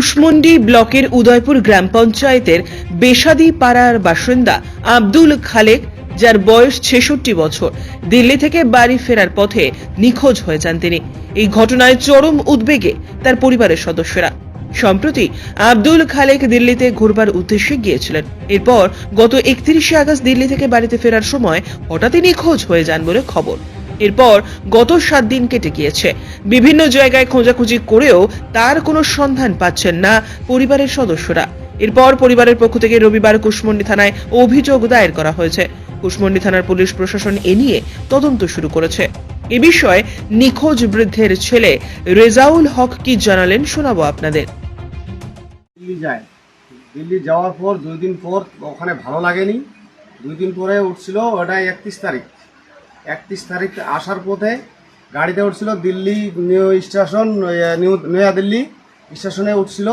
কুশমন্ডি ব্লকের উদয়পুর গ্রাম পঞ্চায়েতের বেসাদি পাড়ার বাসিন্দা আব্দুল খালেক, যার বয়স ছেষট্টি বছর, দিল্লি থেকে বাড়ি ফেরার পথে নিখোঁজ হয়ে যান তিনি। এই ঘটনায় চরম উদ্বেগে তার পরিবারের সদস্যরা। সম্প্রতি আব্দুল খালেক দিল্লিতে ঘুরবার উদ্দেশ্যে গিয়েছিলেন। এরপর গত একত্রিশে আগস্ট দিল্লি থেকে বাড়িতে ফেরার সময় হঠাৎই নিখোঁজ হয়ে যান বলে খবর। এরপর গত সাত দিন কেটে গিয়েছে। বিভিন্ন জায়গায় খোঁজাখুঁজি করেও তার কোনো সন্ধান পাচ্ছেন না পরিবারের সদস্যরা। এরপর পরিবারের পক্ষ থেকে রবিবার কুশমন্ডি থানায় অভিযোগ দায়ের করা হয়েছে। কুশমন্ডি থানার পুলিশ প্রশাসন এ নিয়ে তদন্ত শুরু করেছে। এ বিষয়ে নিখোঁজ বৃদ্ধের ছেলে রেজাউল হক কি জানালেন শোনাবো আপনাদের। দিল্লি যায়। দিল্লি যাওয়ার পর দুই দিন পর ওখানে ভালো লাগেনি। দুই দিন পরে উঠছিল ওটা একত্রিশ তারিখ। একত্রিশ তারিখ আসার পথে গাড়িতে উঠছিল দিল্লি নিউ স্টেশন নিউ নয়া দিল্লি স্টেশনে উঠছিল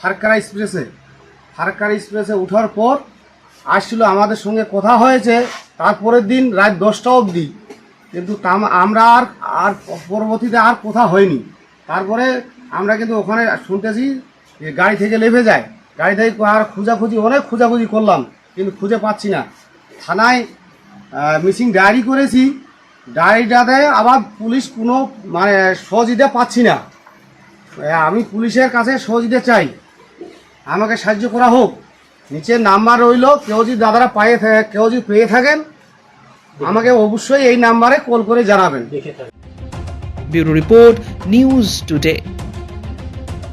ফারকারা এক্সপ্রেসে। ফারকারা এক্সপ্রেসে ওঠার পর আসছিল আমাদের সঙ্গে কথা হয়েছে তারপরের দিন রাত দশটা অবধি। কিন্তু আমরা আর আর পরবর্তীতে আর কথা হয়নি। তারপরে আমরা কিন্তু ওখানে শুনতেছি যে গাড়ি থেকে লেভে যায়। গাড়ি থেকে আর খোঁজাখুঁজি, অনেক খোঁজাখুঁজি করলাম, কিন্তু খুঁজে পাচ্ছি না। থানায় মিসিং ডায়েরি করেছি। ডায়েরিটাতে আবার পুলিশ কোনো মানে সহযোগিতা পাচ্ছি না। আমি পুলিশের কাছে সহযোগিতা চাই। আমাকে সাহায্য করা হোক। নিচের নাম্বার রইল, কেউ যদি দাদারা পায়ে কেউ যদি পেয়ে থাকেন, আমাকে অবশ্যই এই নাম্বারে কল করে জানাবেন। Bureau report news today.